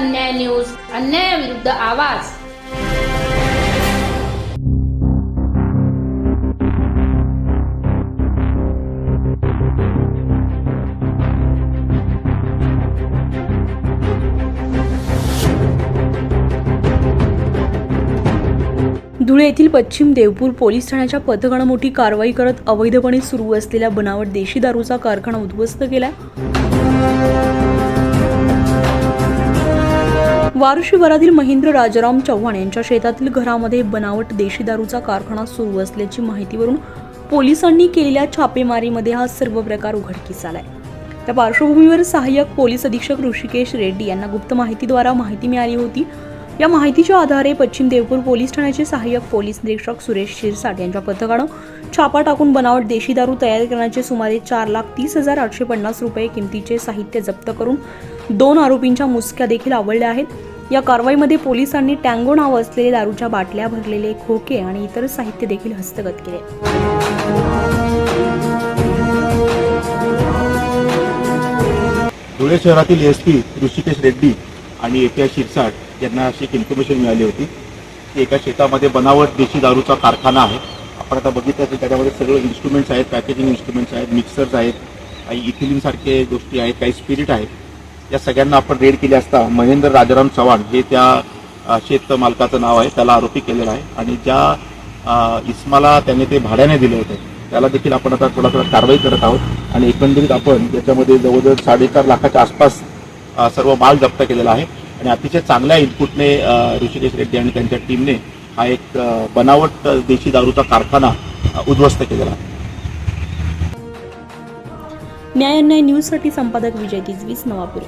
अन्याय न्यूज अन्यायाविरुद्ध आवाज. धुळे येथील पश्चिम देवपूर पोलीस ठाण्याच्या पथकानं मोठी कारवाई करत अवैधपणे सुरू असलेल्या बनावट देशी दारूचा कारखाना उद्ध्वस्त केला. वारू शिवारातील महेंद्र राजाराम चव्हाण यांच्या शेतातील घरामध्ये बनावट देशी दारूचा कारखाना सुरू असल्याची माहितीवरून पोलिसांनी केलेल्या छापेमारीमध्ये हा सर्व प्रकार उघडकीस आलाय. त्या पार्श्वभूमीवर सहाय्यक पोलीस अधीक्षक ऋषिकेश रेड्डी यांना गुप्त माहितीद्वारा माहिती मिळाली होती. या माहितीच्या आधारे पश्चिम देवपूर पोलीस ठाण्याचे सहाय्यक पोलीस निरीक्षक सुरेश शिरसाट यांच्या पथकानं छापा टाकून बनावट देशी दारू तयार करण्याचे सुमारे चार लाख तीस हजार आठशे पन्नास रुपये किमतीचे साहित्य जप्त करून दोन आरोपींच्या मुसक्या देखील आवडल्या आहेत. या कारवाईमध्ये पोलिसांनी टँगो नाव असलेले दारूच्या बाटल्या भरलेले खोके आणि इतर साहित्य देखील हस्तगत केले. धुळे शहरातील एस पी ऋषिकेश रेड्डी आणि ए पी आय शिरसाट यांना अशी एक इन्फॉर्मेशन मिळाली होती की एका शेतामध्ये बनावट देशी दारूचा कारखाना आहे. आपण आता बघितलं तर त्याच्यामध्ये सगळं इन्स्ट्रुमेंट्स आहेत पॅकेजिंग इन्स्ट्रुमेंट्स आहेत मिक्सर्स आहेत काही इथिलिनसारखे गोष्टी आहेत काही स्पिरिट आहेत. या सगळ्यांना आपण रेड केली असता महेंद्र राजाराम चव्हाण हे त्या शेत मालकाचं नाव आहे त्याला आरोपी केलेला आहे. आणि ज्या इस्माला त्याने ते भाड्याने दिले होते त्याला देखील आपण आता थोडा थोडा कारवाई करत आहोत. आणि एकंदरीत आपण याच्यामध्ये जवळजवळ साडेचार लाखाच्या आसपास सर्व माल जप्त केलेला आहे. आणि अतिशय चांगल्या इनपुटने ऋषिकेश रेड्डी आणि त्यांच्या टीमने हा एक बनावट देशी दारूचा कारखाना उद्ध्वस्त केलेला आहे. न्यायान्याय न्यूजसाठी संपादक विजय तिजवीस नवापूर.